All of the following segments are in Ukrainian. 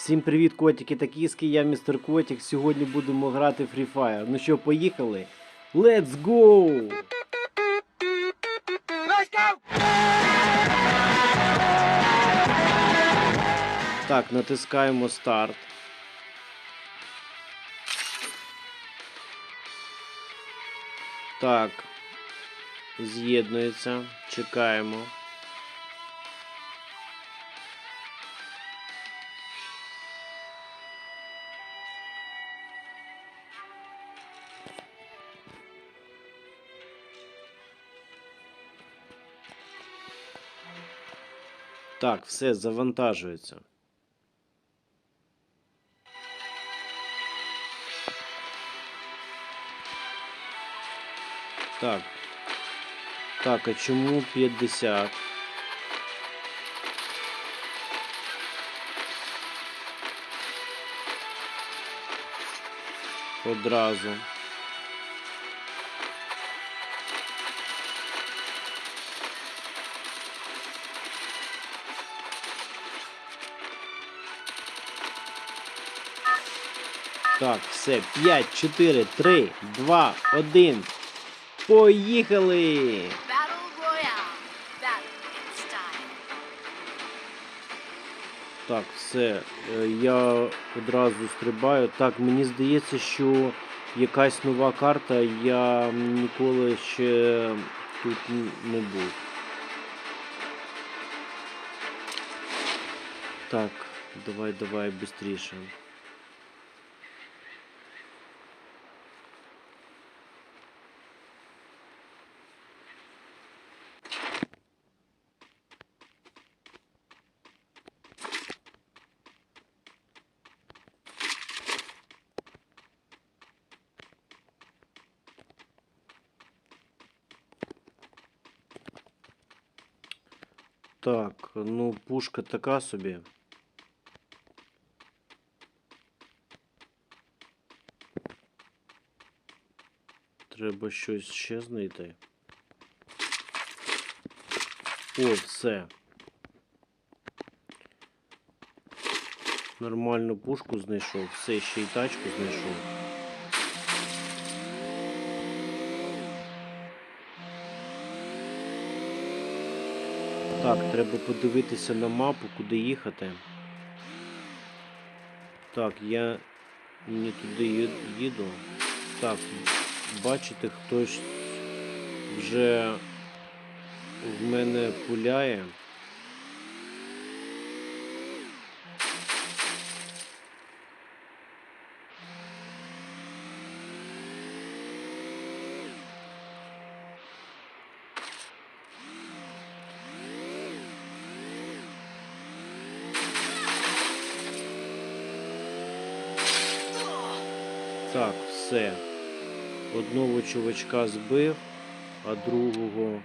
Всім привіт, котики та кіски, я містер Котик. Сьогодні будемо грати Free Fire. Ну що, поїхали? Let's go! Так, натискаємо старт. Так. З'єднується. Чекаємо. Так, все завантажується. Так. Так, а чому 50? Одразу. Так, все. 5, 4, 3, 2, 1. Поїхали! Так, все. Е, Я одразу стрибаю. Так, мені здається, що якась нова карта. Я ніколи ще тут не був. Так, давай, давай швидше. Так, ну пушка така собі. Треба щось ще знайти. О, все. Нормальну пушку знайшов, все, ще й тачку знайшов. Так, треба подивитися на мапу, куди їхати. Так, я не туди їду. Так, бачите, хтось вже в мене пуляє. Так, все. Одного чувачка збив, а другого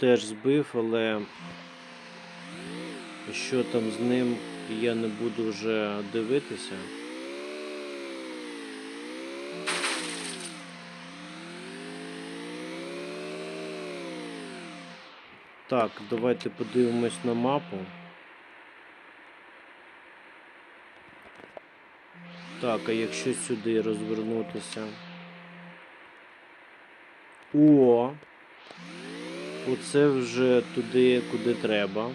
теж збив, але що там з ним, я не буду вже дивитися. Так, давайте подивимось на мапу. Так, а якщо сюди розвернутися. О! Оце вже туди, куди треба.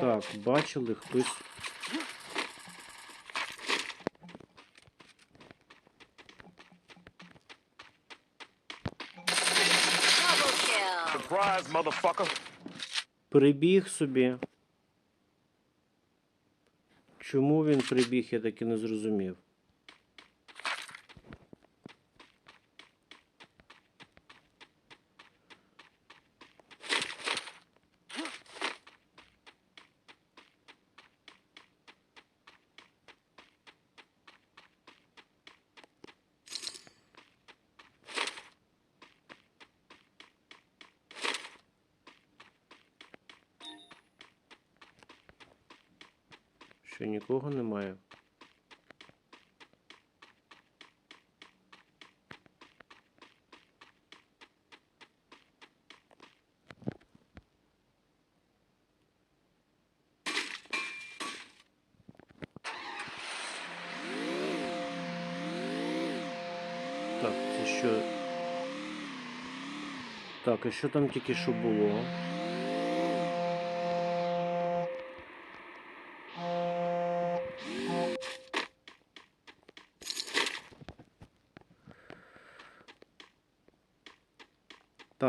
Так, бачили хтось. Прибіг собі. Чому він прибіг, я так і не зрозумів. Що нікого немає. Так, це що? Так, і що там тільки що було?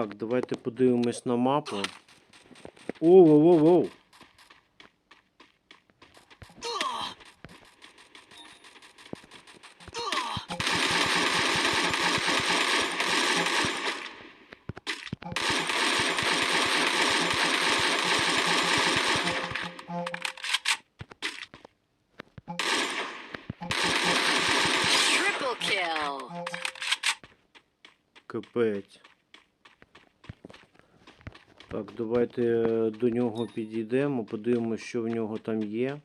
Так, давайте подивимось на мапу. Оу-оу-оу-оу! Капець. Так, давайте е, до нього підійдемо, подивимося, що в нього там є.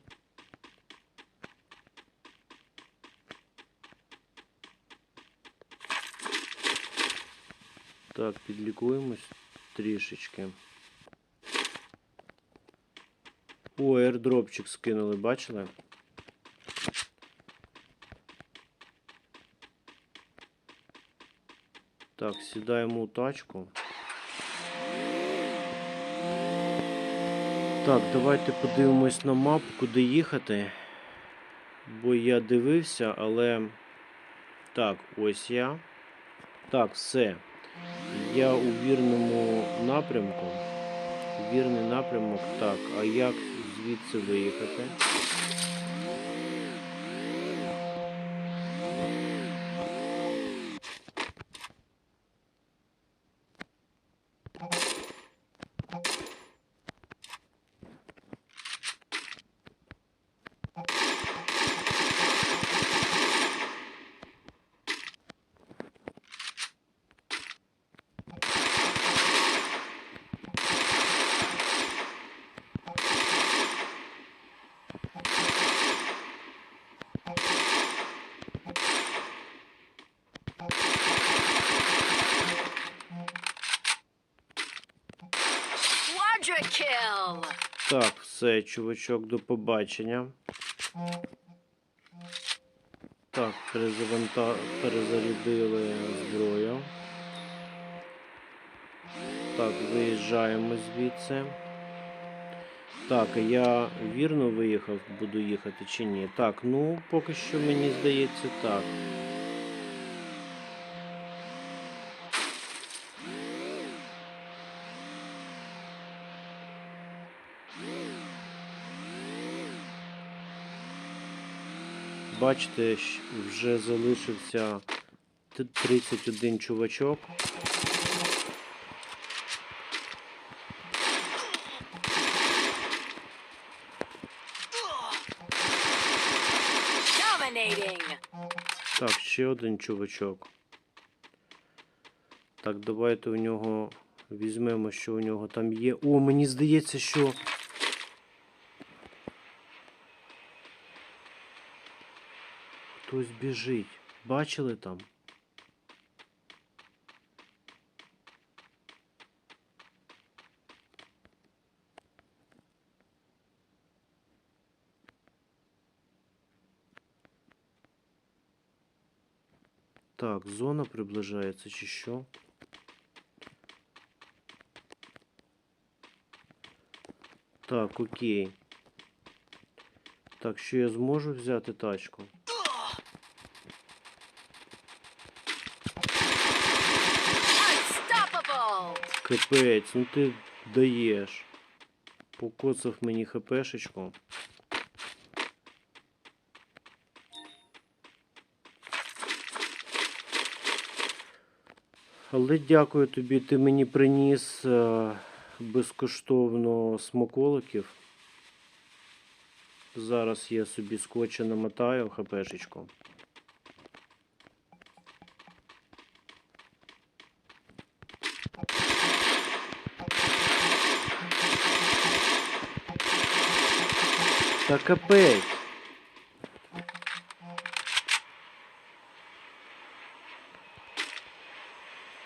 Так, підлікуємось трішечки. О, airdropчик скинули, бачили? Так, сідаємо у тачку. Так, давайте подивимось на мапу, куди їхати. Бо я дивився, але. Так, ось я. Так, все. Я у вірному напрямку. Вірний напрямок. Так, а як звідси виїхати? Так, все, чувачок, до побачення. Так, перезаванта... перезарядили зброю. Так, виїжджаємо звідси. Так, я вірно виїхав, буду їхати чи ні? Так, ну поки що мені здається так. Бачите, вже залишився т- 31 чувачок. Так, ще один чувачок. Так, давайте у нього візьмемо, що у нього там є. О, мені здається, що. Хтось біжить. Бачили там? Так, зона приближається чи що? Так, окей. Так, що я зможу взяти тачку? Капець, ну ти даєш. Покоцав мені хпшечку. Але дякую тобі, ти мені приніс е, безкоштовно смаколиків. Зараз я собі скотча намотаю хпшечку. Та капець.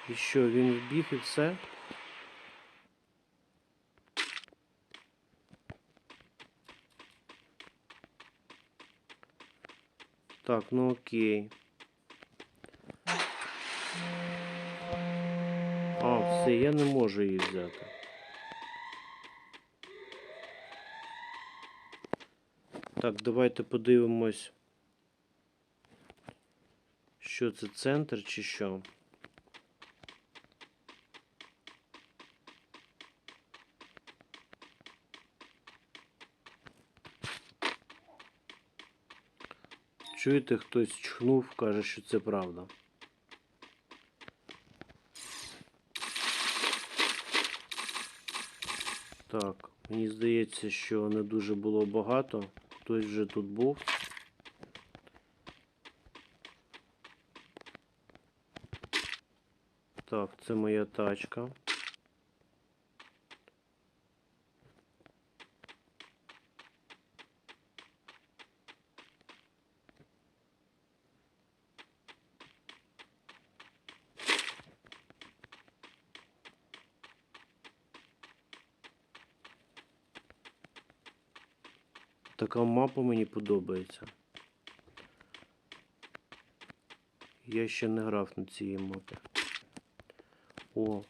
І що, він вбіг і все? Так, ну окей. А, все. Все, я не можу її взяти. Так, давайте подивимось. Що це центр чи що? Чуєте, хтось чхнув, каже, що це правда. Так, мені здається, що не дуже було багато. Хтось вже тут був. Так, це моя тачка. Така мапа мені подобається. Я ще не грав на цій мапі. О.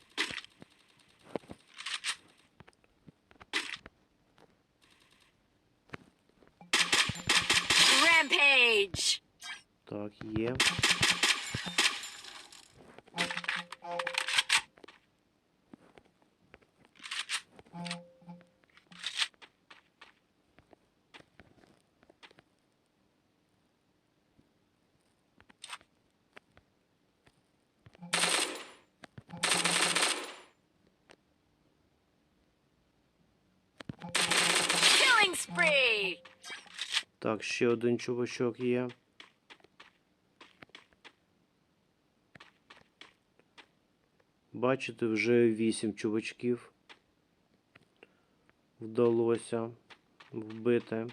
Rampage! Так, є. Так, ще один чувачок є. Бачите, вже вісім чувачків вдалося вбити.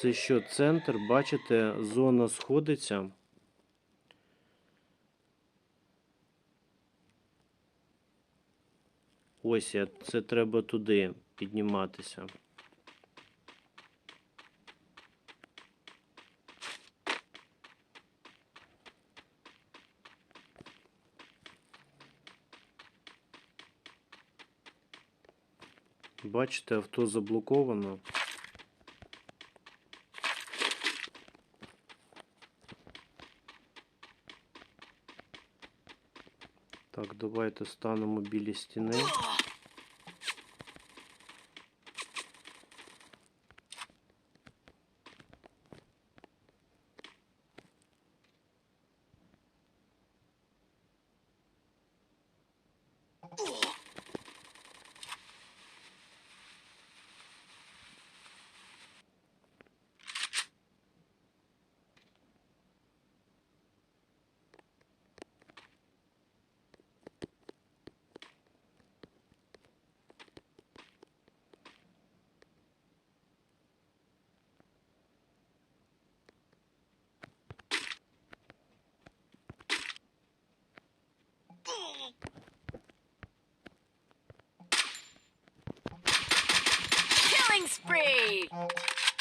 Це що, центр? Бачите, зона сходиться. Ось це треба туди підніматися. Бачите, авто заблоковано. Так, давайте станемо біля стіни.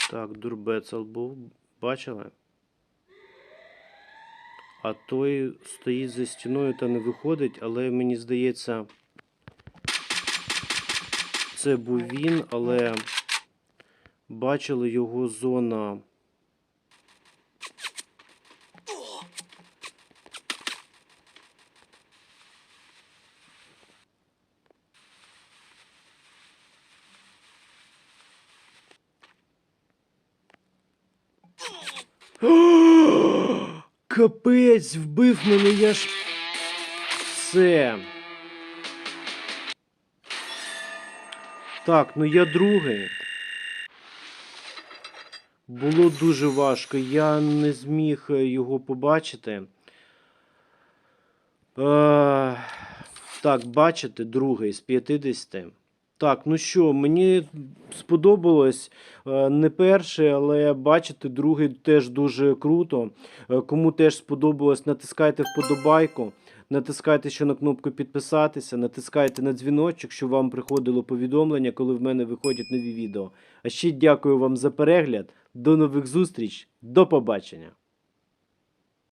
Так, дурбецел був. Бачили? А той стоїть за стіною та не виходить, але мені здається, це був він, але бачили його зона. Капець, вбив мене, я ж. Все. Так, ну я другий. Було дуже важко. Я не зміг е, його побачити. Е, так, бачите, другий з 50. Так, ну що, мені сподобалось е, не перший, але бачите, другий теж дуже круто. Е, Кому теж сподобалось, натискайте вподобайку, натискайте ще на кнопку підписатися, натискайте на дзвіночок, щоб вам приходило повідомлення, коли в мене виходять нові відео. А ще дякую вам за перегляд. До нових зустріч, до побачення!